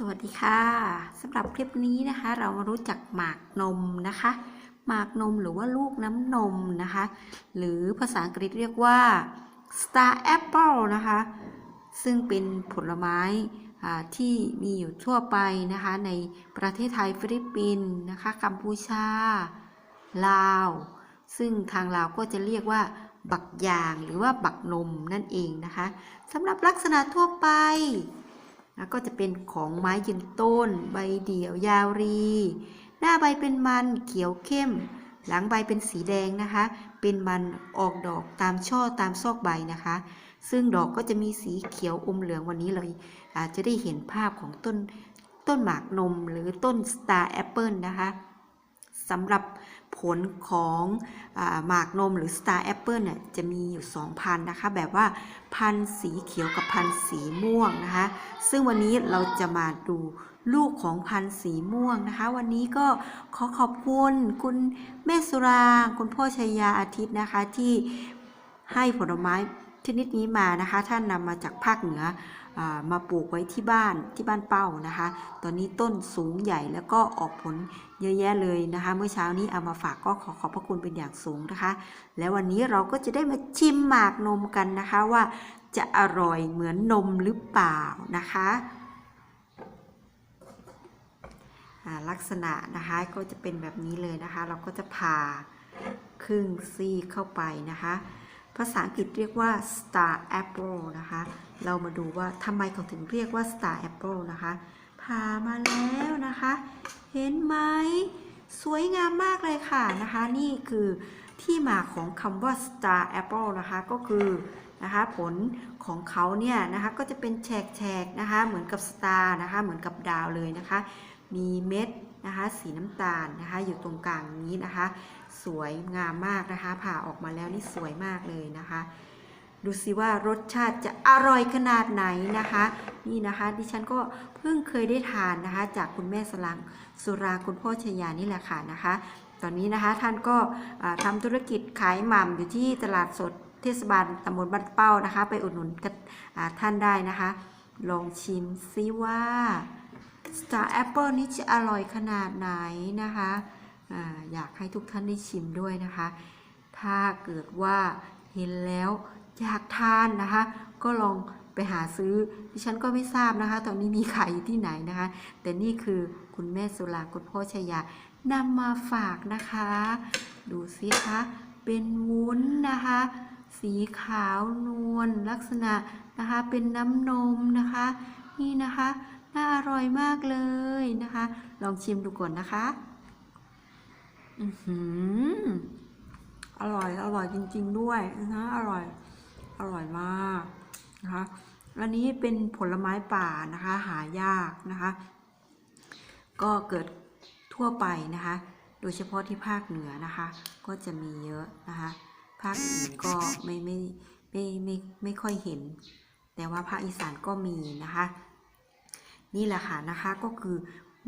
สวัสดีค่ะสำหรับคลิปนี้นะคะ เรามารู้จักหมากนมนะคะ หมากนมหรือว่าลูกน้ำนมนะคะ หรือภาษาอังกฤษเรียกว่า star apple นะคะ ซึ่งเป็นผลไม้อ่าที่มีอยู่ทั่วไปนะคะ ในประเทศไทยฟิลิปปินส์นะคะกัมพูชา ลาว ซึ่งทางลาวก็จะเรียกว่า บักยางหรือว่าบักนมนั่นเองนะคะสำหรับลักษณะทั่วไป นะก็จะเป็นของไม้ยืนต้น ใบเดี่ยวยาวรี หน้าใบเป็นมันเขียวเข้ม หลังใบเป็นสีแดงนะคะ เป็นมันออกดอกตามช่อตามซอกใบนะคะ ซึ่งดอกก็จะมีสีเขียวอมเหลืองวันนี้เลยอาจจะได้เห็นภาพของต้นต้นหมากนมหรือต้น Star Apple นะคะสำหรับ ผลของหมากนมหรือ Star Apple เนี่ยจะมีอยู่ 2 พันนะคะ แบบว่าพันสีเขียวกับพันสีม่วงนะคะ ซึ่งวันนี้เราจะมาดูลูกของพันสีม่วงนะคะ วันนี้ก็ขอขอบคุณคุณแม่สุรางคุณพ่อชัยยาอาทิตย์นะคะที่ให้ผลไม้ ชนิดนี้มานะคะท่านนำมาจากภาคเหนืออมาปลูกไว้ที่บ้านที่บ้านเป้านะคะ ตอนนี้ต้นสูงใหญ่แล้วก็ออกผลเยอะแยะเลยนะคะ เมื่อเช้านี้เอามาฝากก็ขอขอบพระคุณเป็นอย่างสูงนะคะ และวันนี้เราก็จะได้มาชิมหมากนมกันนะคะว่าจะอร่อยเหมือนนมหรือเปล่านะคะลักษณะนะคะก็จะเป็นแบบนี้เลยนะคะ เราก็จะผ่าครึ่งซีกเข้าไปนะคะ ภาษาอังกฤษเรียกว่า star apple นะคะ เรามาดูว่าทำไมเขาถึงเรียกว่า star apple นะคะผ่ามาแล้วนะคะ เห็นไหมสวยงามมากเลยค่ะนะคะ นี่คือที่มาของคำว่า star apple นะคะก็คือนะคะผลของเขาเนี่ยนะคะก็จะเป็นแฉกๆนะคะเหมือนกับสตาร์นะคะเหมือนกับดาวเลยนะคะ มีเม็ดนะคะสีน้ำตาลนะคะอยู่ตรงกลางนี้นะคะ สวยงามมากนะคะผ่าออกมาแล้วนี่สวยมากเลยนะคะ ดูสิว่ารสชาติจะอร่อยขนาดไหนนะคะ นี่นะคะดิฉันก็เพิ่งเคยได้ทานนะคะ จากคุณแม่สลังสุราคุณพ่อชยานี่แหละค่ะนะคะ ตอนนี้นะคะท่านก็อ่าทำธุรกิจขายหม่ำอยู่ที่ตลาดสดเทศบาลตำบลบ้านเป้านะคะ ไปอุดหนุนท่านได้นะคะ ลองชิมซิว่า Star Apple นี้จะอร่อยขนาดไหนนะคะ อยากให้ทุกท่านได้ชิมด้วยนะคะ ถ้าเกิดว่าเห็นแล้วอยากทานนะคะ ก็ลองไปหาซื้อดิฉันก็ไม่ทราบนะคะ ตอนนี้มีขายอยู่ที่ไหนนะคะ แต่นี่คือคุณแม่สุราคุณพ่อชยานำมาฝากนะคะ ดูสิคะเป็นวุ้นนะคะ สีขาวนวลลักษณะนะคะ เป็นน้ำนมนะคะ นี่นะคะ น่าอร่อยมากเลยนะคะ ลองชิมดูก่อนนะคะ อือหืออร่อย อร่อยจริง ๆ ด้วยนะคะอร่อย อร่อยมากนะคะ อันนี้เป็นผลไม้ป่านะคะ หายากนะคะ ก็เกิดทั่วไปนะคะ โดยเฉพาะที่ภาคเหนือนะคะ ก็จะมีเยอะนะคะ ภาคอื่นก็ไม่ไม่ไม่ไม่ไม่ค่อยเห็น แต่ว่าภาคอีสานก็มีนะคะ นี่แหละค่ะนะคะก็คือ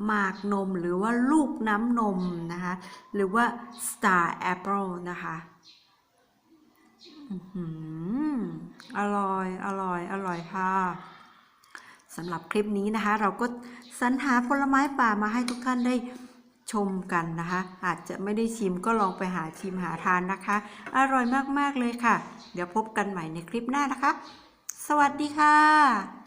หมากนมหรือว่าลูกน้ำนมนะคะ หรือว่า star apple นะคะอื้อหือร่อย อร่อย อร่อยค่ะสำหรับคลิปนี้นะคะ เราก็สรรหาผลไม้ป่ามาให้ทุกท่านได้ชมกันนะคะ อาจจะไม่ได้ชิมก็ลองไปหาชิมหาทานนะคะ อร่อยมาก ๆ เลยค่ะ เดี๋ยวพบกันใหม่ในคลิปหน้านะคะ สวัสดีค่ะ